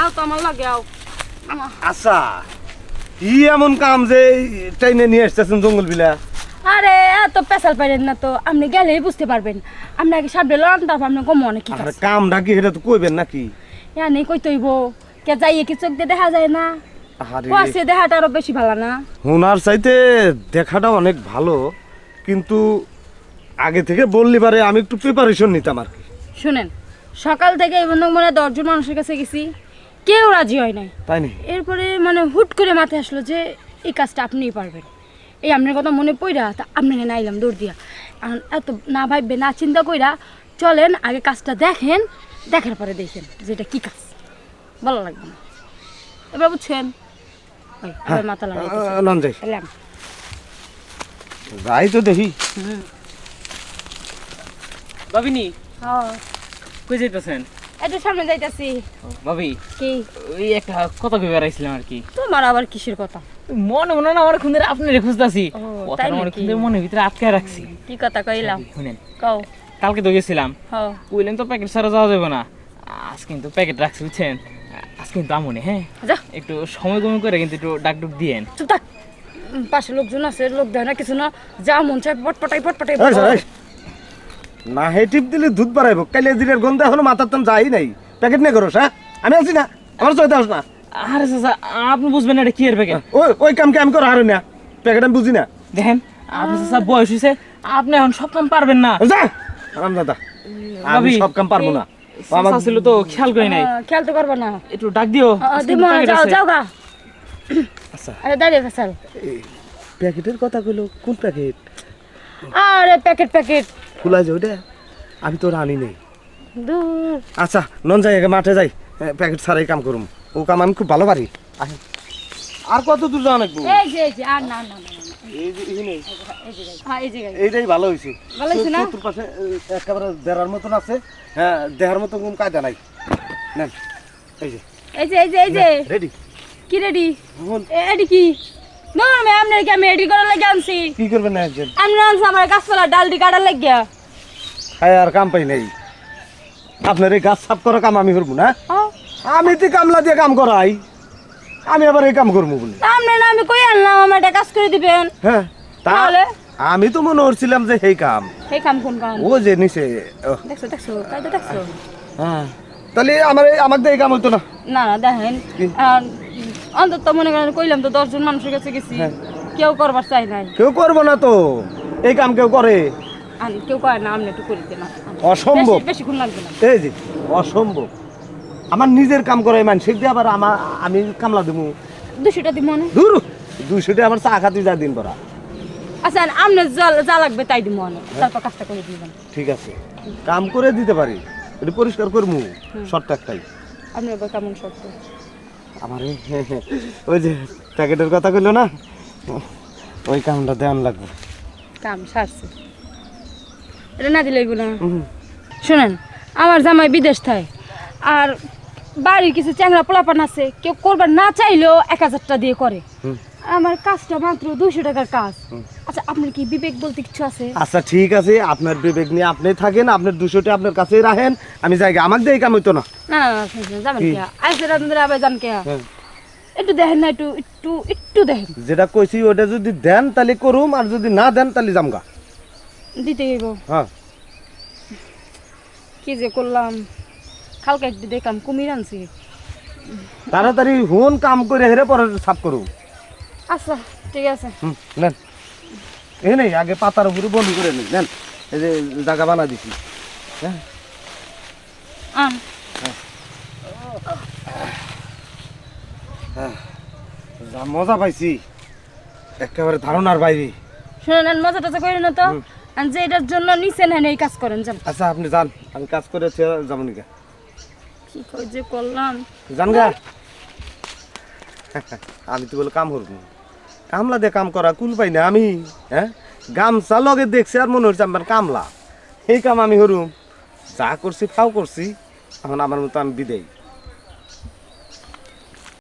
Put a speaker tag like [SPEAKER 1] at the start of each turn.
[SPEAKER 1] আও তো আমার লাগে আও
[SPEAKER 2] আচ্ছা ই এমন কাম যে ট্রেনে নিয়ে আসতেছেন জঙ্গল বিলা
[SPEAKER 1] আরে এত পেশাল পাইলেন না তো আপনি গেলেই বুঝতে পারবেন। আপনি আগে সামনে লড়ান তারপর আপনি কম মনে কি
[SPEAKER 2] আর কাম নাকি এটা তো কইবেন নাকি?
[SPEAKER 1] নেই কই তৈব? কে যাইয়ে কি চোখ দিয়ে দেখা যায় না?
[SPEAKER 2] আরে
[SPEAKER 1] দেখাটা আরও বেশি ভালো না?
[SPEAKER 2] হুনার চাইতে দেখাটা অনেক ভালো কিন্তু আগে থেকে বললি পারে আমি একটু প্রিপারেশন নিতাম আর কি।
[SPEAKER 1] শুনেন সকাল থেকে এই বন্ধু মনে দশজন মানুষের কাছে গেছি। কেউ রাজি হয় নাই।
[SPEAKER 2] তাই নি
[SPEAKER 1] এরপরে মানে হুট করে মাথায় আসলো যে এই কাজটা আপনিই পারবেন। এই আপনার কথা মনে পড়া তা আপনাকে নাইলাম দৌড় দিয়া। এখন এত না ভাববে না চিন্তা কইরা চলেন আগে কাজটা দেখেন দেখার পরে দেখেন যে এটা কি কাজ। ভালো লাগবে না। এবার বুঝছেন মাথা
[SPEAKER 2] নন যাই। তো দেখি।
[SPEAKER 3] ভাবিনি
[SPEAKER 1] হ্যাঁ,
[SPEAKER 3] কই যাইতেছেন?
[SPEAKER 1] একটু সামনে যাইতাছি।
[SPEAKER 3] ভাবি
[SPEAKER 1] কি?
[SPEAKER 3] ওই একটা কথা কই বেড়াইছিলাম আর কি।
[SPEAKER 1] তোমার আবার কিসের কথা?
[SPEAKER 3] মনে মনে না আমার খুঁজতাছি। কথা? খুঁজে মনের ভিতরে আটকায় রাখছি।
[SPEAKER 1] কি কথা কইলাম?
[SPEAKER 3] শুনেন
[SPEAKER 1] কও।
[SPEAKER 3] কালকে তো গেছিলাম।
[SPEAKER 1] হ্যাঁ
[SPEAKER 3] কইলেন তো প্যাকেট ছাড়া যাওয়া যাবে না। আজ কিন্তু প্যাকেট রাখছি বুঝছেন? আজ কিন্তু আমনে হ্যাঁ?
[SPEAKER 1] যা।
[SPEAKER 3] একটু সময় কমে করে কিন্তু একটু ডাক ডুক দিয়েন।
[SPEAKER 1] চুপ থাক। পাশে লোকজন আছে লোক দেয় না কিছু না। যা মন চায় পটপটাই পটপটাই।
[SPEAKER 2] না হে টিপ দিলে দুধ বাড়াইব। কাইলে দিনের গন্ধে এখনও মাথার তাম যাই নাই। প্যাকেট নিয়ে করো হ্যাঁ? আমি আছি না আমার চলতে আস না।
[SPEAKER 3] আরে চাচা আপনি বুঝবেন না এটা কি এর প্যাকেট
[SPEAKER 2] ওই ওই কামকে আমি করো হারো না? প্যাকেট আমি বুঝি না।
[SPEAKER 3] দেখেন আপনি চাচা বয়স হয়েছে আপনি এখন সব কাম পারবেন না।
[SPEAKER 2] যা! আরাম দাদা আমি সব কাম পারব না। আমার
[SPEAKER 3] ছিল তো খেয়াল করি নাই।
[SPEAKER 1] খেয়াল তো করব না।
[SPEAKER 3] একটু ডাক দিও
[SPEAKER 1] যাও যাও গা।
[SPEAKER 2] আচ্ছা।
[SPEAKER 1] আরে দাঁড়িয়ে ফেসাল
[SPEAKER 2] প্যাকেটের কথা কইলো কোন প্যাকেট?
[SPEAKER 1] আরে প্যাকেট প্যাকেট।
[SPEAKER 2] ফুলা যে ওইটা আমি তো রানি নেই।
[SPEAKER 1] দূর।
[SPEAKER 2] আচ্ছা নন যাই আগে মাঠে যাই। প্যাকেট ছাড়াই কাম করুম। ও কাম আমি খুব ভালো পারি। আর কত দূর যাওয়া লাগবো?
[SPEAKER 1] এই যে এই যে আর না না হ্যাঁ
[SPEAKER 2] এইটাই ভালো হয়েছে চতুর পাশে একেবারে দেড়ার মতন আছে। হ্যাঁ দেহার মতন কোন কায়দা নাই। নেন এই যে।
[SPEAKER 1] এই যে এই যে এই যে।
[SPEAKER 2] রেডি।
[SPEAKER 1] কি রেডি? এডি কি? না আমি আপনার কি আমি এডি করার লাগে আনছি।
[SPEAKER 2] কি করবেন না একজন?
[SPEAKER 1] আমি আনছি আমার গাছপালা ডালটি কাটার লাগিয়া
[SPEAKER 2] খাই আর কাম পাই নাই। আপনার এই গাছ সাফ করা কাম আমি করব না?
[SPEAKER 1] হ্যাঁ
[SPEAKER 2] আমি তো কামলা দিয়ে কাম করাই। আমি আবার এই কাম করব বলে।
[SPEAKER 1] আপনি না আমি কই আনলাম? আমার একটা কাজ করে দিবেন।
[SPEAKER 2] হ্যাঁ তা
[SPEAKER 1] তাহলে?
[SPEAKER 2] আমি তো মনে করছিলাম যে সেই কাম।
[SPEAKER 1] সেই কাম কোন কাম?
[SPEAKER 2] ও যে
[SPEAKER 1] দেখছ দেখছ দেখছ?
[SPEAKER 2] হ্যাঁ তাহলে আমার এই- কাম হইতো না।
[SPEAKER 1] না দেখেন অন্তত মনে করেন কইলাম তো দশজন মানুষের কাছে গেছি।
[SPEAKER 2] হ্যাঁ।
[SPEAKER 1] কেউ করবার চাই নাই।
[SPEAKER 2] কেউ করব না তো। এই কাম কেউ করে?
[SPEAKER 1] আর কেউ করে না আপনি একটু করে না
[SPEAKER 2] অসম্ভব।
[SPEAKER 1] বেশিক্ষণ লাগবে না।
[SPEAKER 2] এই যে অসম্ভব। আমার নিজের কাম করাই মানসিক দিয়ে আবার আমার আমি কামলা দেবো
[SPEAKER 1] দুশোটা দিব মনে
[SPEAKER 2] দূর দুইশোটা আমার চা খাতে যা দিন পরা
[SPEAKER 1] আচ্ছা আপনি যা যা লাগবে তাই দিব মনে তারপর কাজটা করে দিবেন
[SPEAKER 2] ঠিক আছে। কাম করে দিতে পারি। এটা পরিষ্কার করব শর্ট একটাই
[SPEAKER 1] আপনি কেমন শর্ত?
[SPEAKER 2] আমার ওই যে প্যাকেটের কথা কইলো না ওই কামটা দেওয়ান লাগবে
[SPEAKER 1] কাম সারছে এটা না দিলে না। শোনেন আমার জামাই বিদেশ থাকে আর বাড়ির কিছু চ্যাংরা পোলাপান আছে কেউ করবার না চাইলেও এক হাজারটা দিয়ে করে। আমার কাজটা মাত্র দুইশো টাকার কাজ। আচ্ছা আপনার কি বিবেক বলতে কিছু আছে?
[SPEAKER 2] আচ্ছা ঠিক আছে আপনার বিবেক নিয়ে আপনি থাকেন আপনার দুশোটা আপনার কাছেই রাখেন আমি জায়গা আমাকে দিয়ে কাম হইতো না।
[SPEAKER 1] না না না যাবেন
[SPEAKER 2] কে?
[SPEAKER 1] আইসে রাত্রে আবার যান কে
[SPEAKER 2] হ্যাঁ।
[SPEAKER 1] একটু দেখেন না একটু একটু একটু দেখেন।
[SPEAKER 2] যেটা কইছি ওটা যদি দেন তাহলে করুম আর যদি না দেন তাহলে জামগা
[SPEAKER 1] দিতে গেব
[SPEAKER 2] হ্যাঁ।
[SPEAKER 1] কি যে করলাম? খালকা একটু দেখলাম কুমির আনছি।
[SPEAKER 2] তাড়াতাড়ি হুন কাম করে হেরে পরে সাফ করুম।
[SPEAKER 1] আচ্ছা ঠিক আছে।
[SPEAKER 2] হুম নেন। এই নেই আগে পাতার উপরে বন্ধ করে নেই নেন। এই যে জায়গা বানা দিছি। হ্যাঁ?
[SPEAKER 1] আন
[SPEAKER 2] যা মজা পাইছি। একেবারে ধারণার বাইরে।
[SPEAKER 1] শুনেন মজা টজা করেন না তো? যে এটার জন্য নিচে নেন এই কাজ করেন যান।
[SPEAKER 2] আচ্ছা আপনি যান। আমি কাজ করে যাব নিকা?
[SPEAKER 1] কি কই যে করলাম?
[SPEAKER 2] জান গা। আমি তো বলে কাম করব। কামলা দিয়ে কাম করা কুল পাই না আমি হ্যাঁ? গামছা লগে দেখছি আর মনে হচ্ছে আমার কামলা। এই কাম আমি হরুম, যা করছি ফাও করছি, এখন আমার মতো আমি বিদেয়।